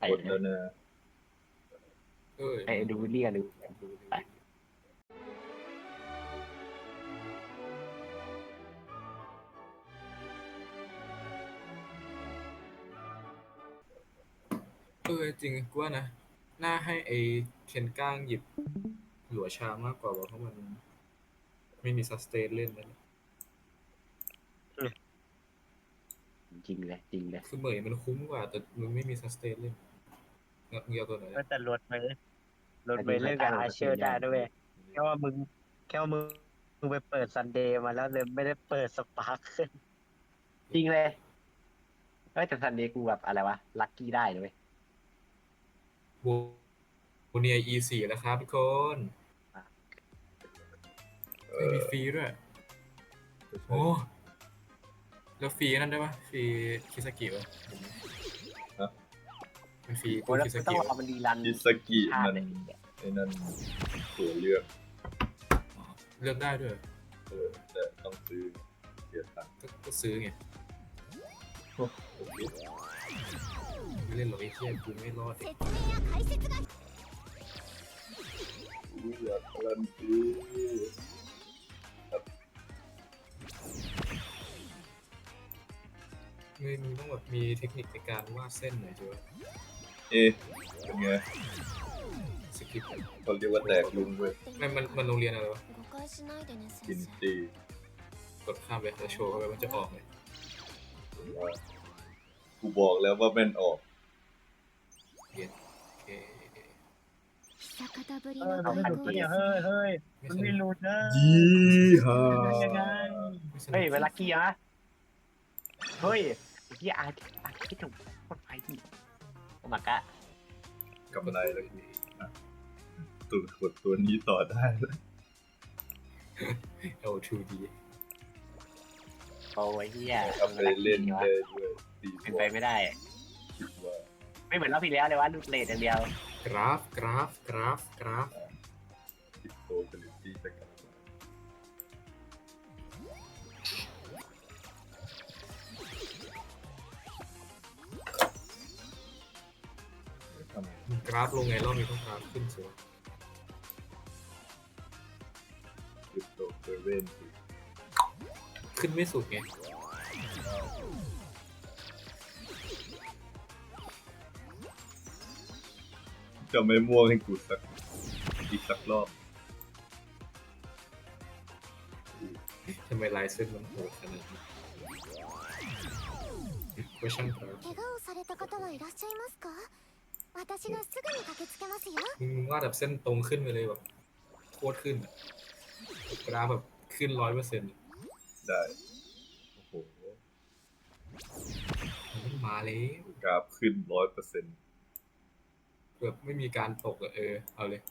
ต้องไปกดแล้วนะเออไปดูเรียกดูไปเออจริงกูว่านะน่าให้ไอเคนก้างหยิบหลัวชามากกว่าว่ะเพราะมันไม่มีซัสเตนเล่นนั่นจริงเลยจริงเลยคือเหมยมันคุ้มกว่าแต่มึงไม่มีซัสเตนเล่นเงาเงียวตัวไหนก็แต่ลดไปลดไปเรื่องการอาเชอร์ได้ด้วยแค่ว่ามึงแค่ว่ามึงมึงไปเปิดซันเดย์มาแล้วเลยไม่ได้เปิดสปาร์คขึ้นจริงเลยเฮ้ยแต่ซันเดย์กูแบบอะไรวะลัคกี้ได้เลยโวโวเนีย E4 แล้วครับทุกคนไม่มีฟรีด้วยโอ้แล้วฟรีนั่นได้ปะฟรีคิสกิวะ ฟรีกูคิดสกูต้องลรอมันรีรันอิสกิชามันนี่ยไอ้นั่นตัวเลือกเลือกได้ด้วยเออแต่ต้องซื้อเสียตังค์ก็ซื้อไงไม่เล่นหรอกไอ้เหี้นกูไม่รอดดิอุ้ยอยลันตีมึต้องแบบมีเทคนิคในการวาดเส้นหน่อยจ้ะ เอ๊ะเป็ไงสกิปเขาเรียกว่าแตกลุงเว้ยไม่มันมันโรงเรียนอะไรวะกินตีกดข้ามไปแล้วโชว์เข้าไปมันจะออกเลยกูบอกแล้วว่าแม่นออกเย็นเฮ้ยเฮ้ยเฮ้ยมันมีรูดนะยี่ห้าเฮ้ยเวลากี่อะเฮ้ยกี้อาร์าร์ที่ถูกคนไปที่ มากะกำไรแล้วกูอะตัวกดตัวนี้ต่อได้แล้วเอา 2D โอ้ยเฮียเอาไปเล่นได้ด้วยตีเป็นบวไปกไม่ได้ คิดว่าไม่เหมือนรอบที่แล้วเลยว่าดูดเลทอย่างเดียว กราฟกราฟกราฟกราฟ คิดโตกันเลยตีไปกั ราฟลงไงรอบนี้ต้องกราฟขึ้นสิวะ คิดโตเซเว่นสิ ขึ้นไม่สุดไง จะไม่ม่วงให้กูสักอีกสักรอบ ทำไมลายเส้นมันโหดขนาดนี้ก็ช่างเถอะ 怪我をされた方はいらっしゃいますか 私がすぐに駆けつけますよ มึงวาดแบบเส้นตรงขึ้นไปเลยแบบโคตรขึ้นอะกราฟแบบขึ้นร้อยเปอร์เซ็นต์ ได้ โอ้โห มันมาแล้ว กราฟขึ้นร้อยเปอร์เซ็นต์ แบบไม่มีการตกอะเออ เอาเลย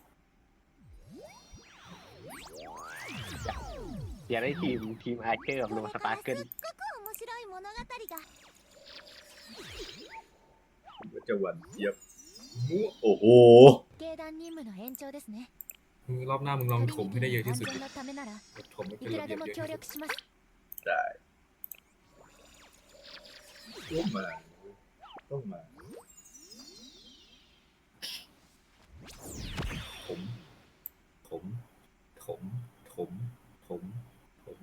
อยากได้ทีมทีมอาร์เกอร์กับโลสปาร์เกิล すっごく面白い物語が ก็จะหวันเจี๊ยบ มั่ว โอ้โห 警団任務の延長ですね มึงรอบหน้ามึงลองถมให้ได้เยอะที่สุด 安 ดิ 全のためなら แบบถมให้เป็ い น く ระ ら เบี で ยบ も เยอะ 協 ที่ 力 สุด します ได้ต้องมาต้องมา ถมถมถมถมถมถม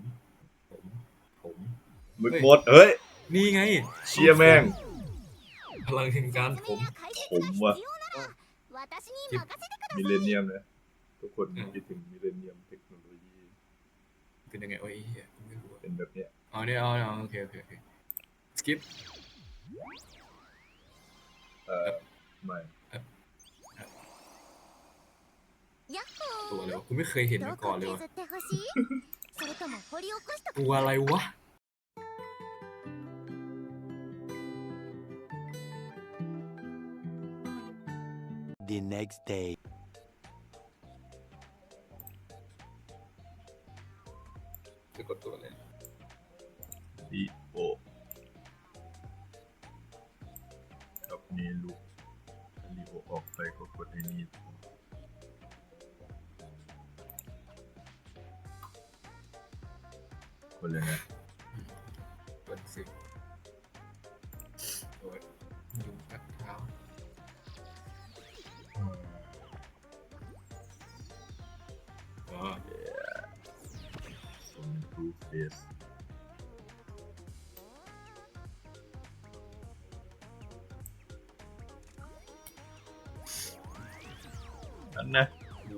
ถมถม มึกหมด เฮ้ย นี่ไง เชียแม่ง พลังแห่งการผม ผมว่ะ มิเลเนียมนะทุกคนอืม คิดถึงมิเลเนียมเทคโนโลยีเป็นยังไงโอ้ยเฮียไม่รู้อะเป็นแบบเนี้ยเอาเนี่ยเอาเอาโอเคโอเคโอเคสกิป เออไม่ตัวอะยรวะกูไม่เคยเห็นมาก่อนเลยวะตัวอะไรวะ the next day.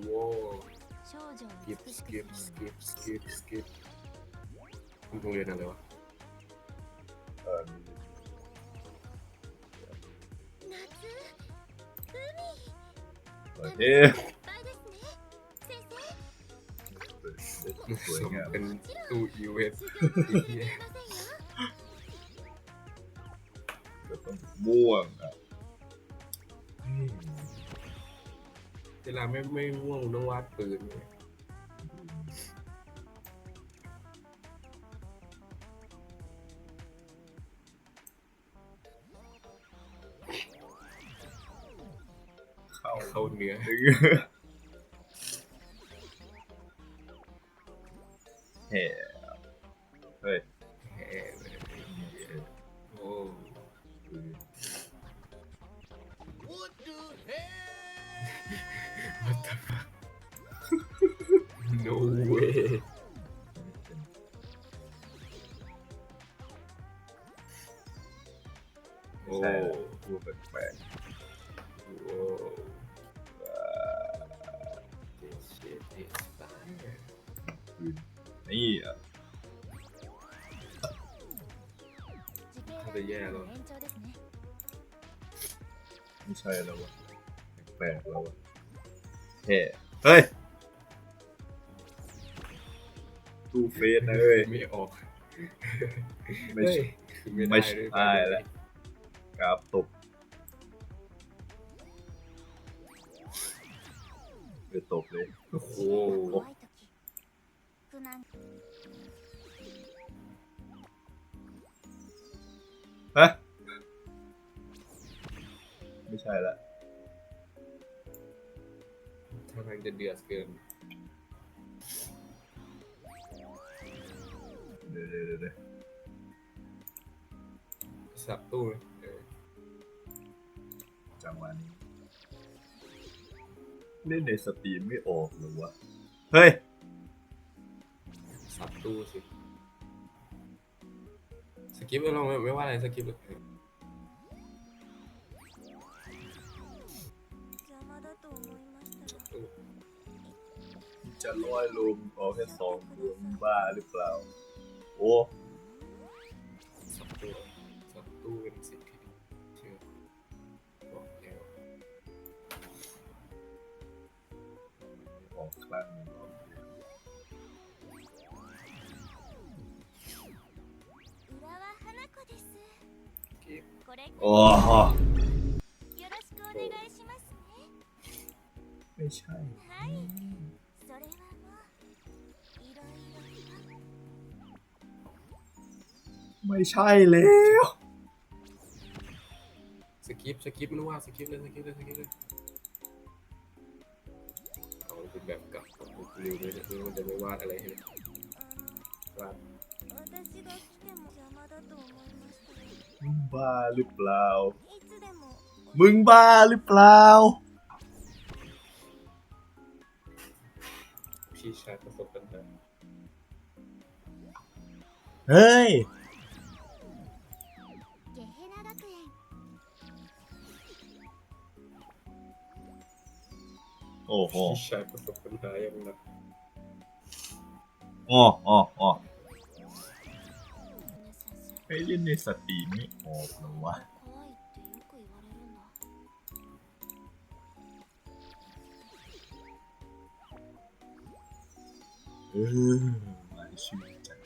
Whoa. Skip, skip, skip, skip, skip. Untung dia lewat. Yeah. เวลาไม่ไม่ม่วงต้องวาดปืนไงเข้าเข้าเนื้อดึงเฮ้เฮ้ย no way โอ้ดูแปลกโอ้ this นี่อะถ้าแย่แล้วม่ใช่แล้ววะแปลกแล้ววะเฮ้เฮ้ย ทูเฟสนะเว้ย ไม่ออกไม่ใช่ไม่ใช่แล้วกรับตกเดือตกเลย โอ้โหฮะไม่ใช่ละกำลังจะเดือดเกิน เดี๋ยวเดี๋ยวสับตู้เลยจังหวะนี้เล่นในสตรีมไม่ออกหรือวะ เฮ้ย สับตู้สิ สกิปเราไม่ไม่ว่าอะไรสกิปเลยจะร้อยลมออกแค่สองดวงบ้าหรือเปล่า โอ้สับตูสับตูเป็นสิ่งที่เชื่อบอกเล้วบอกคลั่งโอ้โหไม่ใช่ ไม่ใช่แล้วสกิปสกิปไม่ว่าสกิปเลยสกิปเลยสกิปเลยเอาเป็นแบบกับริวเลยนะคือมันจะไม่วาดอะไรให้เลยวาดมึงบ้าหรือเปล่า มึงบ้าหรือเปล่า พี่ชายประสบปัญหาเฮ้ย โอ้โหพี่ประสบปัญหาอย่างนักอ๋ออ๋ออ๋อไปเล่นในสตรีมไม่ออกหรอวะเออมาชื่จัด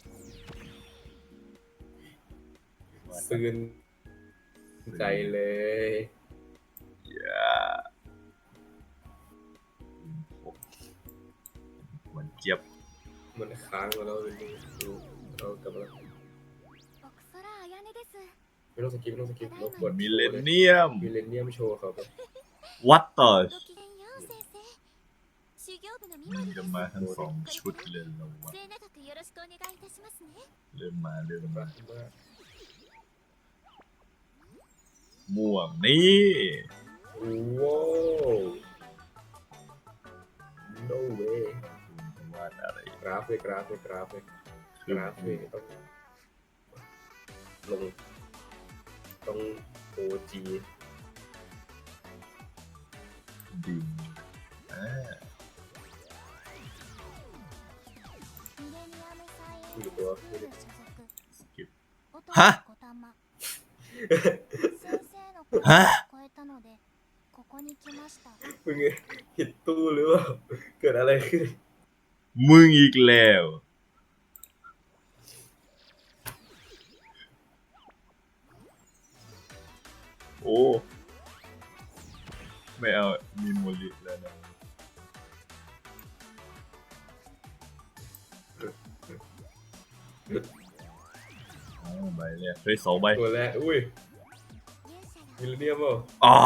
ซื้นใจเลย มันค้างมาแล้วเลยดูเรากลับมาไม่ต้องสกิปไม่ต้องสกิปเรากดมิเลเนียมมิเลเนียมโชว์เขาครับวัดต่อมันจะมาทั้งสองชุดเลยเราวะเริ่มมาเริ่มมาม่วงนี่ว้าว no way าณอะไรกราฟเลยกราฟเลยกราฟเลยกราฟเลยต้องลงต้องโอจีดึงอ่าอยู่ตัวสกิปฮะฮะมึงเห็นตู้หรือเปล่า เกิดอะไรขึ้น มึงอีกแล้ว โอ้ ไม่เอา มีโมลิแล้วนะอ้าวใบแรกเฮ้ยสองใบตัวแรกอุ้ยมิลเลียมเปล่าอ๋อ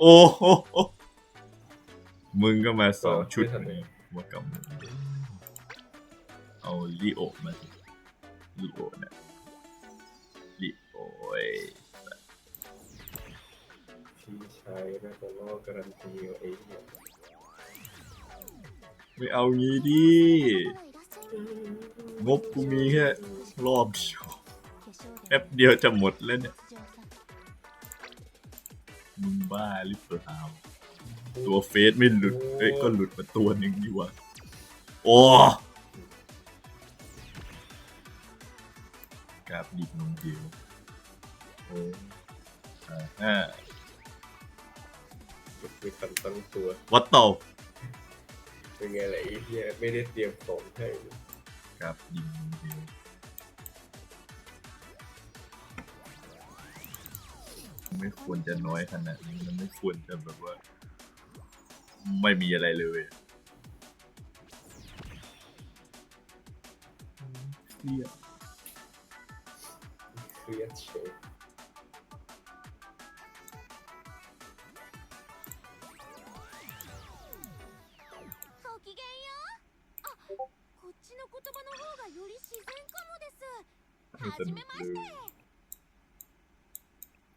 โอ้โห มึงก็มาสองชุดเลยมากับมึงเอาลิโอมาสิลิโอนะลิโอเอ้ยพี่ชายน่าจะล่อการันตีเอาเองเนี่ยไม่เอางี้ดิ งบกูมีแค่รอบเดียวแป๊บเดียวจะหมดแล้วเนี่ย มึงบ้าหรือเปล่า ตัวเฟซไม่หลุด เอ้ยก็หลุดมาตัวหนึ่งดีกว่าโอ้กราบดิบนมเดียวโอ้อ่าอ่ามีคันตั้งตัว วัดเต่าเป็นไงล่ะไอ้เหี้ยไม่ได้เตรียมของให้กราบดิบนมเดียวไม่ควรจะน้อยขนาดนี้มันไม่ควรจะแบบว่า ไม่มีอะไรเลยเสียเครียดเฉย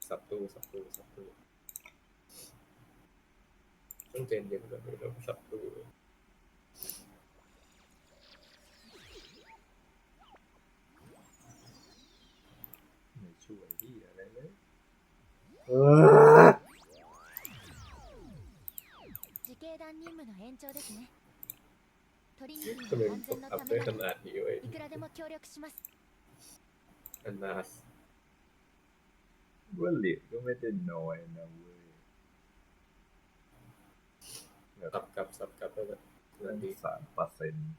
สับตู้สับตู้สับตู้ ต้องเจนเย็นแบบนี้แล้วสับตู้ ไม่ช่วยที่อะไรเลย 自警団任務の延長ですねトリニテ ทำไม ィ มั の น 安 ตก 全の อัพ た ได้ め ข なら นาดนี้เว้ย いくらでも協力します อันนาส ว่าเหล็กก็ไม่ได้น้อยนะเว้ย สับกลับสับกลับได้แบบนานั่นทีสามเปอร์เซ็นต์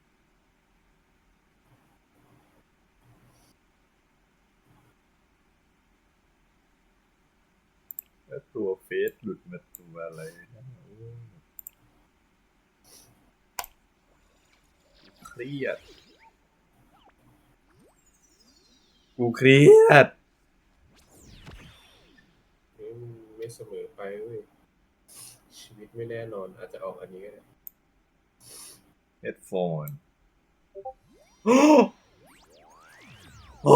แล้วตัวเฟซหลุดมาตัวอะไรนะโอ้ยเครียด กูเครียดนี่มันไม่เสมอไปเว้ย ชีวิตไม่แน่นอนอาจจะออกอันนี้ก็ได้ เฮดโฟน โอ้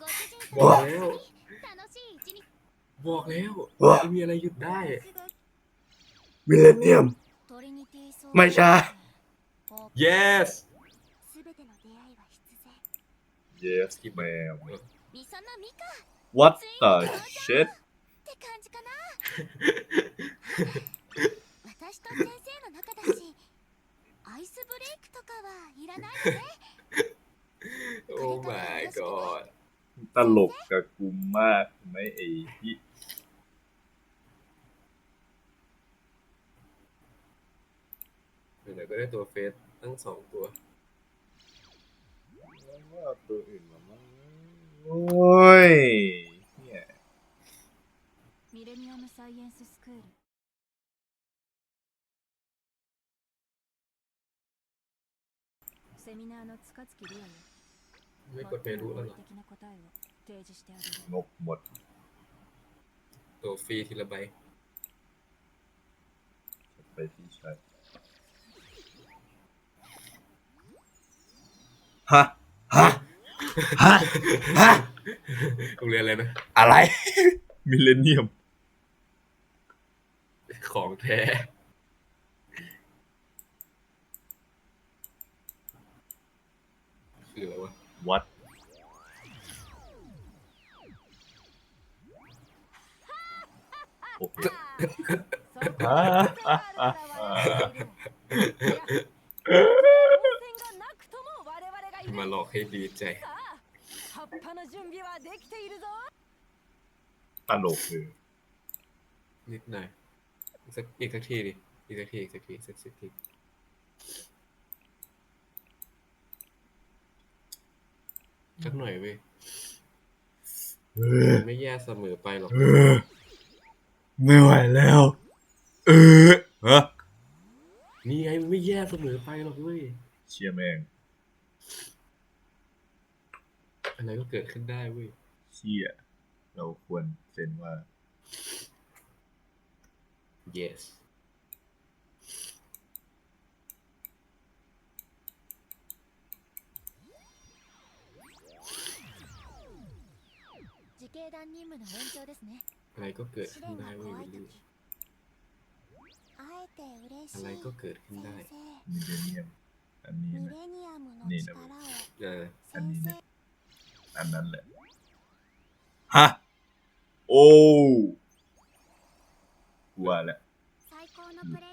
ご主人 บอก 様 แล้ว 楽しい一日 บอกแล้ว วะ ไม่มีอะไรหยุดได้ มิเลเนียม トリニティ総 ไม่ใช่ yes すべての出会いは必然 yes แมว ミサナミカ what the shit って感じかな 私と先生の仲だしアイスブレイクとかはいらないよね โอ้ my god ตลกกับกูมากไหม่เอที่ เดี๋ยวก็ได้ตัวเฟสตั้งสองตัว ว่าตัวอื่นมามั้งโอ้ยเนี่ย ミレニアムサイエンススクール セミナーの塚月リアよ ไม่กดเมนูแล้วเหรอ 的な答えを提示してあげる งบหมด ตัวฟรีทีละใบ ไปที่ใช้ฮะ ฮะ ฮะ ฮะ โรงเรียนอะไรนะ อะไร มิเลเนียม ของแท้ วัดโมาหลอกให้ดีใจตลกเลยนิดหน่อยอีกสักทีดิอีกสักทีอีกสักทีสักสิบที สักหน่อยเว้ยเออมันไม่แย่เสมอไปหรอกเออไม่ไหวแล้ว เออฮะนี่ไงมันไม่แย่เสมอไปหรอกเว้ย เชี่ยแม่งอะไรก็เกิดขึ้นได้เว้ย เชี่ยเราควรเซ็นว่า yes 自警団任務の延長ですね อะไรก็เกิด 試 ขึ้น 練 ได้ が เว้ย 怖い วิล 時 ลี่ あえて嬉しい อะไรก็เกิดขึ้นได้ 先 มิเลเนียม อันนี้ 生ミ นะ レニアムのねえ力を เออ 先生 อันนั้นแหละ ฮะ โอ้กลัวแล้ว 最高のプレイ イ